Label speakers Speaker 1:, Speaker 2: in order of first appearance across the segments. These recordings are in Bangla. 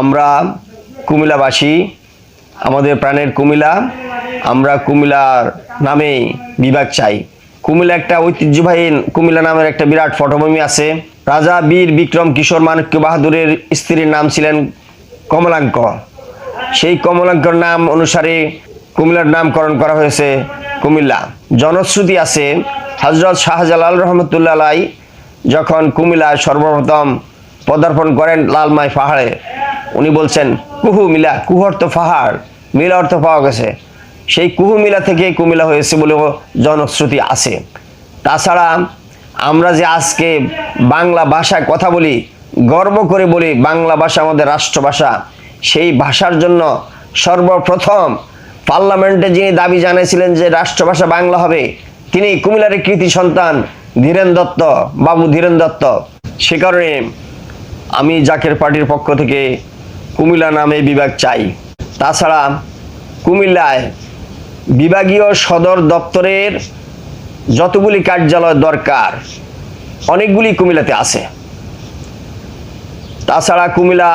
Speaker 1: আমরা কুমিলাবাসী আমাদের প্রাণের কুমিল্লা, আমরা কুমিল্লার নামে বিভাগ চাই। কুমিল্লা একটা ঐতিহ্যবাহী কুমিলা নামের একটা বিরাট পটভূমি আছে। রাজা বীর বিক্রম কিশোর মাণিক্য বাহাদুরের স্ত্রীর নাম ছিলেন কমলাঙ্ক। সেই কমলাঙ্কর নাম অনুসারে কুমিল্লার নামকরণ করা হয়েছে কুমিল্লা। জনশ্রুতি আছে হজরত শাহজালাল রহমতুল্লাহ যখন কুমিল্লায় সর্বপ্রথম পদার্পণ করেন লালমাই পাহাড়ে। উনি বলছেন, কুহু মিলা, কুহু অর্থ পাহাড়, মিলা অর্থ পাওয়া গেছে। সেই কুহু মিলা থেকে কুমিল্লা হয়েছে বলেও জনশ্রুতি আছে। তাছাড়া আমরা যে আজকে বাংলা ভাষায় কথা বলি, গর্ব করে বলি বাংলা ভাষা আমাদের রাষ্ট্রভাষা, সেই ভাষার জন্য সর্বপ্রথম পার্লামেন্টে যিনি দাবি জানিয়েছিলেন যে রাষ্ট্রভাষা বাংলা হবে, তিনি কুমিল্লার কৃতি সন্তান ধীরেন দত্ত, বাবু ধীরেন দত্ত। সে কারণে আমি জাকের পার্টির পক্ষ থেকে কুমিল্লা নামে বিভাগ চাই। তাছাড়া কুমিল্লায় বিভাগীয় সদর দপ্তরের যতগুলি কার্যালয় দরকার, অনেকগুলি কুমিল্লাতে আছে। তাছাড়া Comilla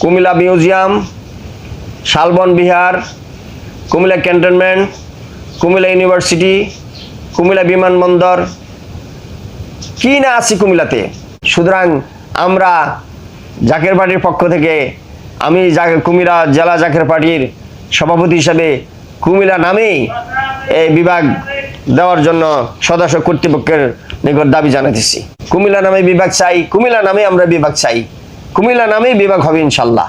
Speaker 1: Comilla museum, Shalban Bihar, Comilla cantonment, Comilla university, Comilla বিমানবন্দর, কি না আছে কুমিল্লাতে? সুতরাং আমরা জাকের পার্টির পক্ষ থেকে আমি কুমিল্লা জেলা জাকের পার্টির সভাপতি হিসাবে কুমিল্লা নামেই এই বিভাগ দেওয়ার জন্য সদস্য কর্তৃপক্ষের নিকট দাবি জানাতেছি কুমিলা নামে বিভাগ চাই কুমিলা নামে আমরা বিভাগ চাই। কুমিল্লা নামেই বিভাগ হবে ইনশাল্লাহ।